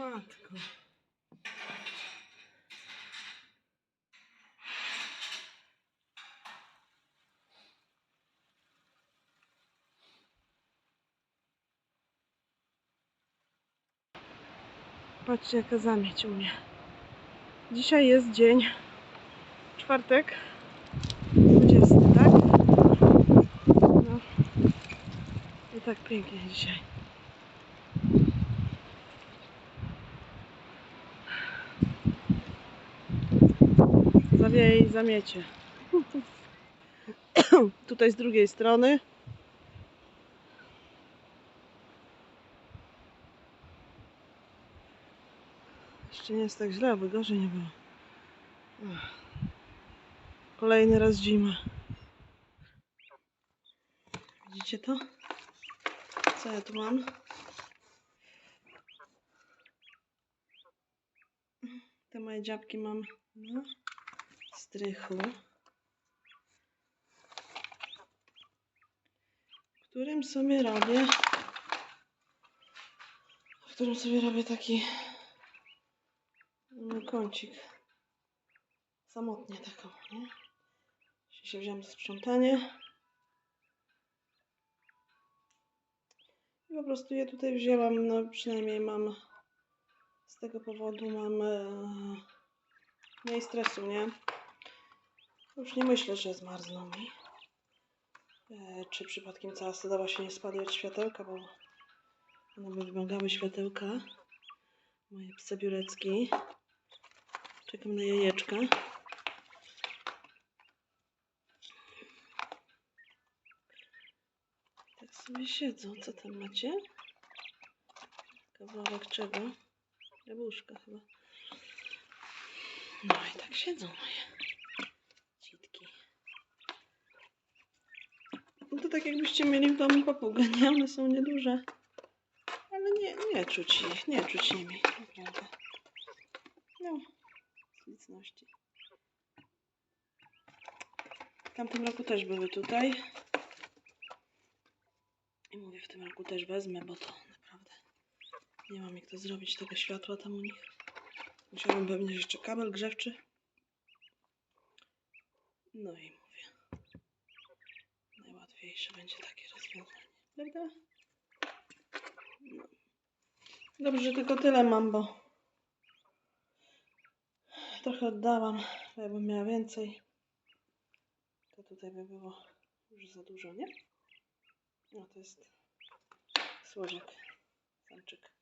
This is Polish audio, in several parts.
matko. Patrzcie jaka zamieć u mnie. Dzisiaj jest dzień czwartek, 20, tak? No. I tak pięknie dzisiaj. Zamiecie. Tutaj z drugiej strony. Jeszcze nie jest tak źle, aby gorzej nie było. Kolejny raz zima. Widzicie to? Co ja tu mam? Te moje dziabki mam na strychu, w którym sobie robię, w którym sobie robię taki mm, kącik. Samotnie taką, nie? Dzisiaj się wziąłem za sprzątanie. I po prostu je tutaj wzięłam, no przynajmniej mam z tego powodu mam e, mniej stresu, nie? Już nie myślę, że zmarzną mi. E, czy przypadkiem cała stodowa się nie spadła od światełka, bo one by wymagały światełka. Moje pse biurecki. Czekam na jajeczka. Tak sobie siedzą. Co tam macie? Kawałek czego? Jabłuszka chyba. No i tak siedzą moje citki. No to tak jakbyście mieli w domu papugę, nie? One są nieduże. Ale nie, nie czuć ich, nie czuć nimi, naprawdę. No, śliczności. W tamtym roku też były tutaj. I mówię, w tym roku też wezmę, bo to naprawdę nie mam jak to zrobić, tego światła tam u nich. Musiałam pewnie jeszcze kabel grzewczy. No i mówię. Najłatwiejsze będzie takie rozwiązanie, prawda? No. Dobrze, że tylko tyle mam, bo trochę oddałam, bo jakbym miała więcej, to tutaj by było już za dużo, nie? No to jest słodziak, samczyk.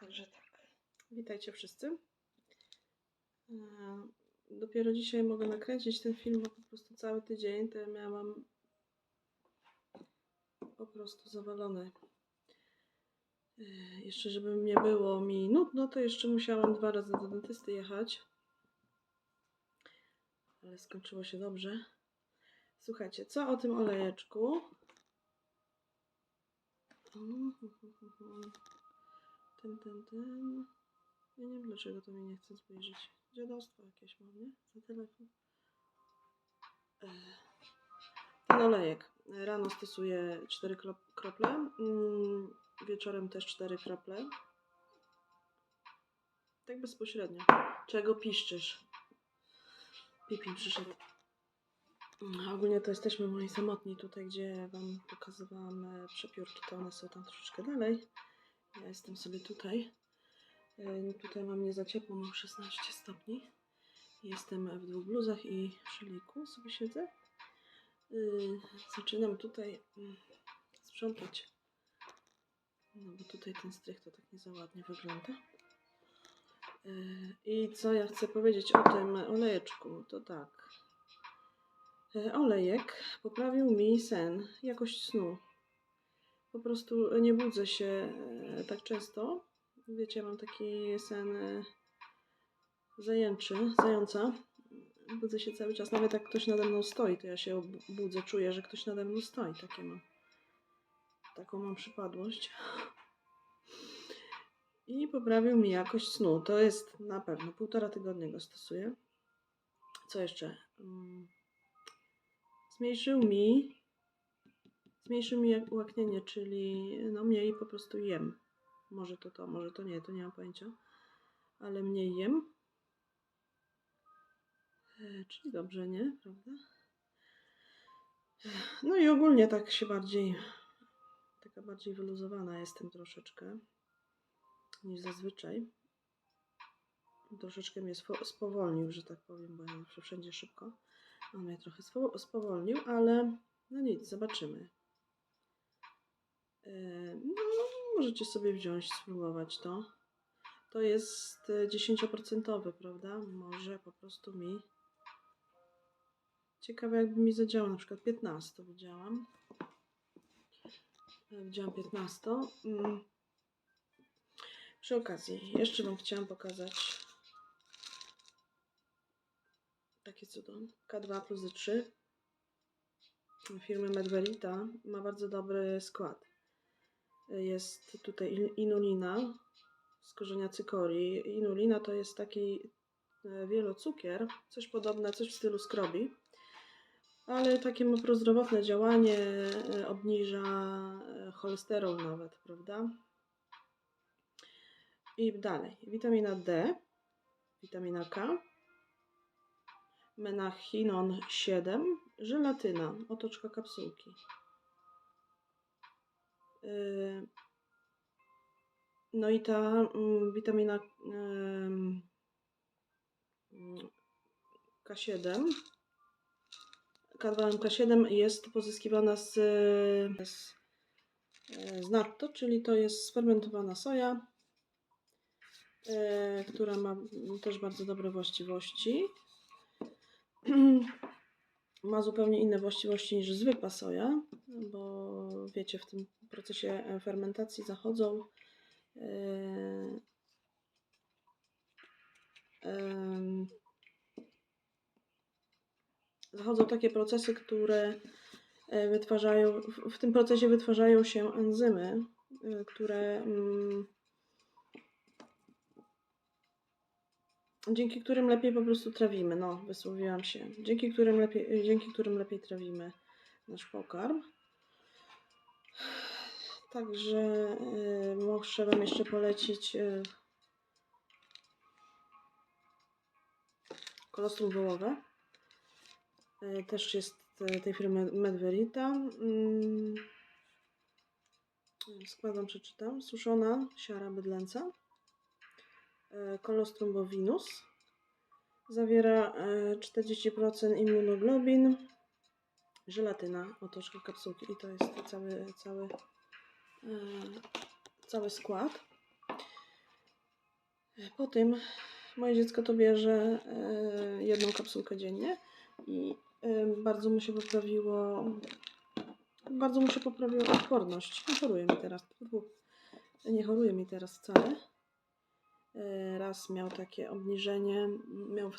Także tak. Witajcie wszyscy. Dopiero dzisiaj mogę nakręcić ten film, bo po prostu cały tydzień to ja miałam po prostu zawalone. E, Jeszcze żeby nie było mi nudno, to jeszcze musiałam dwa razy do dentysty jechać. Ale skończyło się dobrze. Słuchajcie, co o tym olejeczku? Ten, ten, ten. Ja nie wiem dlaczego to mi nie chce zbliżyć. Dziadostwo jakieś mam, nie? Za telefon. Ten olejek. Rano stosuję 4 krople. mm, Wieczorem też 4 krople. Tak bezpośrednio. Czego piszczysz? Pipi przyszedł. Mm, Ogólnie to jesteśmy moi samotni tutaj, gdzie Wam pokazywałam e, przepiórki, to one są tam troszeczkę dalej. Ja jestem sobie tutaj. Tutaj mam nie za ciepło, mam 16 stopni. Jestem w dwóch bluzach i szyliku sobie siedzę. Zaczynam tutaj sprzątać. No bo tutaj ten strych to tak nie za ładnie wygląda. I co ja chcę powiedzieć o tym olejeczku, to tak. Olejek poprawił mi sen, jakość snu. Po prostu nie budzę się tak często. Wiecie, mam taki sen e, zajęczy, zająca. Budzę się cały czas. Nawet jak ktoś nade mną stoi, to ja się budzę, czuję, że ktoś nade mną stoi. Takie mam. Taką mam przypadłość. I poprawił mi jakość snu. To jest na pewno. Półtora tygodnia go stosuję. Co jeszcze? Mm. Zmniejszył mi Zmniejszy mi ułaknienie, czyli no mniej po prostu jem. Może to to, może to nie, to nie mam pojęcia. Ale mniej jem. E, czyli dobrze, nie? Prawda? No i ogólnie tak się bardziej, taka bardziej wyluzowana jestem troszeczkę niż zazwyczaj. Troszeczkę mnie spo- spowolnił, że tak powiem, bo ja zawsze wszędzie szybko. On mnie trochę spo- spowolnił, ale no nic, zobaczymy. E, No, możecie sobie wziąć, spróbować to. To jest e, 10%, prawda? Może po prostu mi. Ciekawe, jakby mi zadziałał, na przykład 15 widziałam. E, Widziałam 15. Mm. Przy okazji, jeszcze Wam chciałam pokazać takie cudo. K2 plus 3 firmy Medverita ma bardzo dobry skład. Jest tutaj in- inulina z korzenia cykorii. Inulina to jest taki e, wielocukier, coś podobne, coś w stylu skrobi, ale takie ma prozdrowotne działanie, e, obniża e, cholesterol nawet, prawda? I dalej, witamina D, witamina K, menachinon 7, żelatyna, otoczka kapsułki. Yy, No i ta mm, witamina ym, mm, K7, K2 K7 jest pozyskiwana z, z, z natto, czyli to jest sfermentowana soja, yy, która ma też bardzo dobre właściwości. Ma zupełnie inne właściwości niż zwykła soja, bo wiecie, w tym procesie fermentacji zachodzą Yy, em, zachodzą takie procesy, które e, wytwarzają, w- tym procesie wytwarzają się enzymy, e, które mm, dzięki którym lepiej po prostu trawimy, no, wysłowiłam się, dzięki którym lepiej, dzięki którym lepiej trawimy nasz pokarm. Także y, muszę Wam jeszcze polecić y, kolostrum wołowe. Y, też jest y, tej firmy Medverita. Mm, skład Wam przeczytam. Suszona siara bydlęca. Y, kolostrum bovinus. Zawiera y, 40% immunoglobin. Żelatyna, otoczka kapsułki i to jest cały, cały e, cały skład. Po tym moje dziecko to bierze e, jedną kapsułkę dziennie i e, bardzo mu się poprawiło bardzo mu się poprawiła odporność. Nie choruje mi teraz. Nie choruje mi teraz wcale. E, Raz miał takie obniżenie, miał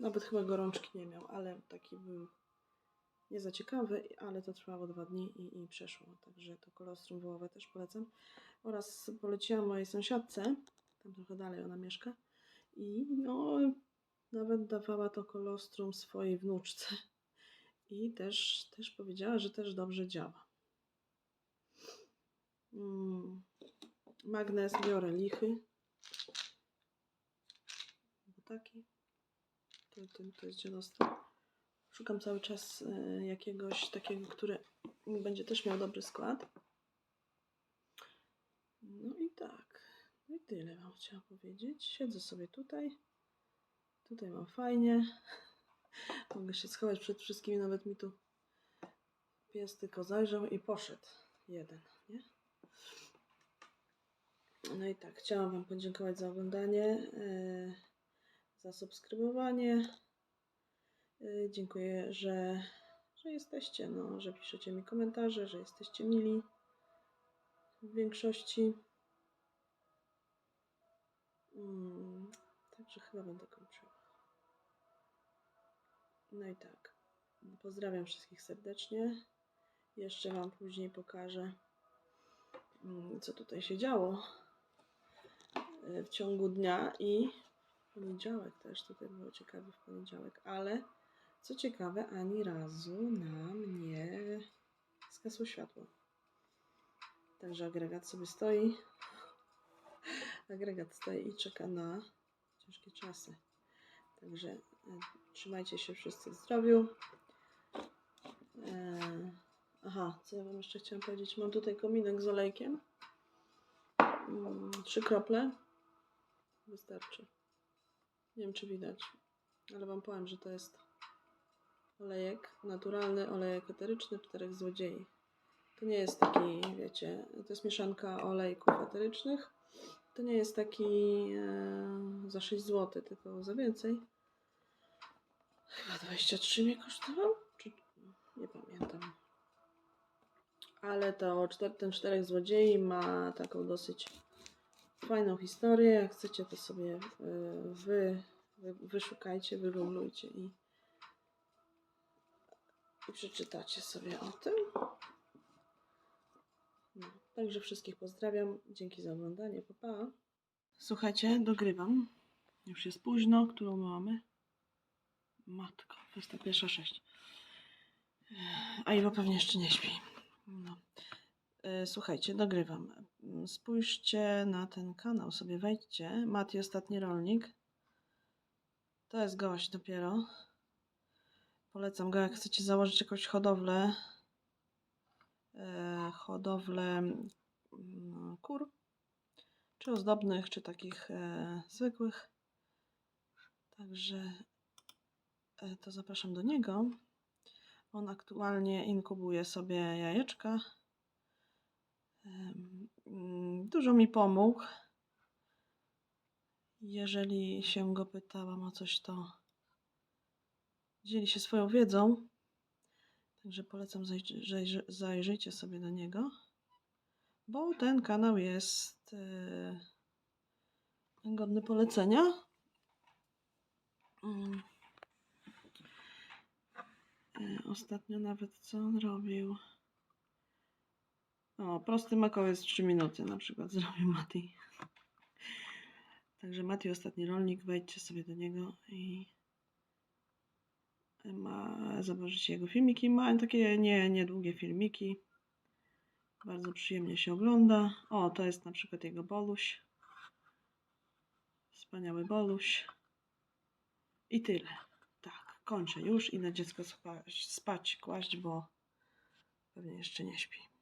nawet chyba gorączki nie miał, ale taki był nie za ciekawy, ale to trwało dwa dni i, i przeszło. Także to kolostrum wołowe też polecam. Oraz poleciłam mojej sąsiadce, tam trochę dalej ona mieszka, i no, nawet dawała to kolostrum swojej wnuczce. I też, też powiedziała, że też dobrze działa. Mm. Magnez biorę lichy. Taki. To, to, to jest dziadostwo. Szukam cały czas e, jakiegoś takiego, który będzie też miał dobry skład. No i tak. No i tyle Wam chciałam powiedzieć. Siedzę sobie tutaj. Tutaj mam fajnie. Mogę się schować przed wszystkimi, nawet mi tu pies tylko zajrzał i poszedł. Jeden, nie? No i tak, chciałam Wam podziękować za oglądanie, e, za subskrybowanie. Y, Dziękuję, że, że jesteście, no, że piszecie mi komentarze, że jesteście mili w większości. Mm, także chyba będę kończyła. No i tak. Pozdrawiam wszystkich serdecznie. Jeszcze Wam później pokażę, mm, co tutaj się działo y, w ciągu dnia i poniedziałek też. Tutaj było ciekawe w poniedziałek, ale co ciekawe, ani razu nam nie zgasło światło. Także agregat sobie stoi. Agregat stoi i czeka na ciężkie czasy. Także e, trzymajcie się wszyscy w zdrowiu. E, aha, co ja Wam jeszcze chciałam powiedzieć? Mam tutaj kominek z olejkiem. Mm, Trzy krople. Wystarczy. Nie wiem, czy widać, ale Wam powiem, że to jest olejek, naturalny olejek eteryczny czterech złodziei. To nie jest taki, wiecie, to jest mieszanka olejków eterycznych. To nie jest taki e, za 6 zł, tylko za więcej. Chyba 23 mnie kosztował? Czy, nie pamiętam. Ale to ten czterech złodziei ma taką dosyć fajną historię. Jak chcecie, to sobie e, wy, wy, wyszukajcie, wygooglujcie i, i przeczytacie sobie o tym. No, także wszystkich pozdrawiam. Dzięki za oglądanie. Pa, pa. Słuchajcie, dogrywam. Już jest późno. Którą my mamy? Matko, to jest ta pierwsza sześć. A Iwo pewnie jeszcze nie śpi. No. E, Słuchajcie, dogrywam. Mm, Spójrzcie na ten kanał, sobie wejdźcie. Mati, ostatni rolnik. To jest gość dopiero. Polecam go, jak chcecie założyć jakąś hodowlę. E, hodowlę mm, kur. Czy ozdobnych, czy takich e, zwykłych. Także to zapraszam do niego. On aktualnie inkubuje sobie jajeczka. Mm, Dużo mi pomógł. Jeżeli się go pytałam o coś, to dzieli się swoją wiedzą. Także polecam, zajrz- zajrz- zajrzyjcie sobie do niego, bo ten kanał jest e, godny polecenia. Mm. E, Ostatnio nawet co on robił? O, prosty makowiec 3 minuty na przykład zrobił Mati. Także Mati, ostatni rolnik, wejdźcie sobie do niego i ma, zobaczycie jego filmiki. Ma takie nie, niedługie filmiki. Bardzo przyjemnie się ogląda. O, to jest na przykład jego boluś. Wspaniały boluś. I tyle. Tak, kończę już. Idę dziecko spać, spać kłaść, bo pewnie jeszcze nie śpi.